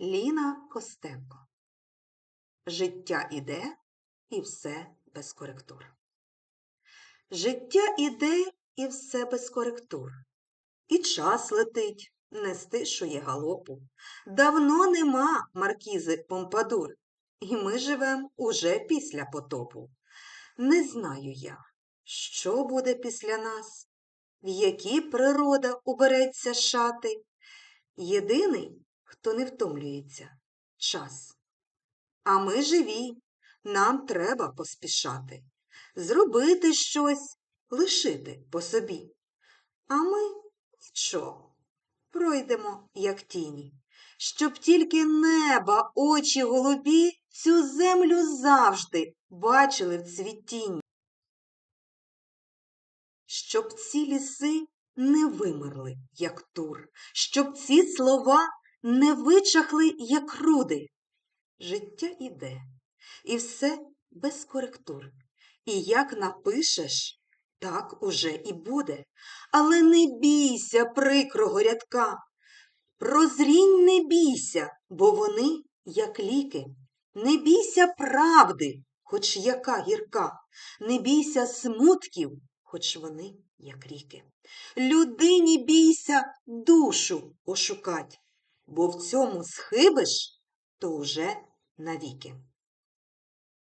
Ліна Костенко. Життя іде і все без коректур. Життя іде і все без коректур. І час летить, не стишує галопу. Давно нема маркізи Помпадур, і ми живем уже після потопу. Не знаю я, що буде після нас, в які природа убереться шати. Єдиний, хто не втомлюється час. А ми живі, нам треба поспішати, зробити щось, лишити по собі. А ми нічого, пройдемо, як тіні, щоб тільки неба, очі голубі цю землю завжди бачили в цвітінні. Щоб ці ліси не вимерли, як тур, щоб ці слова не вичахли, як руди. Життя іде, і все без коректур. І як напишеш, так уже і буде. Але не бійся прикрого рядка. Прозрінь не бійся, бо вони, як ліки. Не бійся правди, хоч яка гірка, не бійся смутків, хоч вони, як ріки. Людині бійся душу ошукать, бо в цьому схибиш, то уже навіки.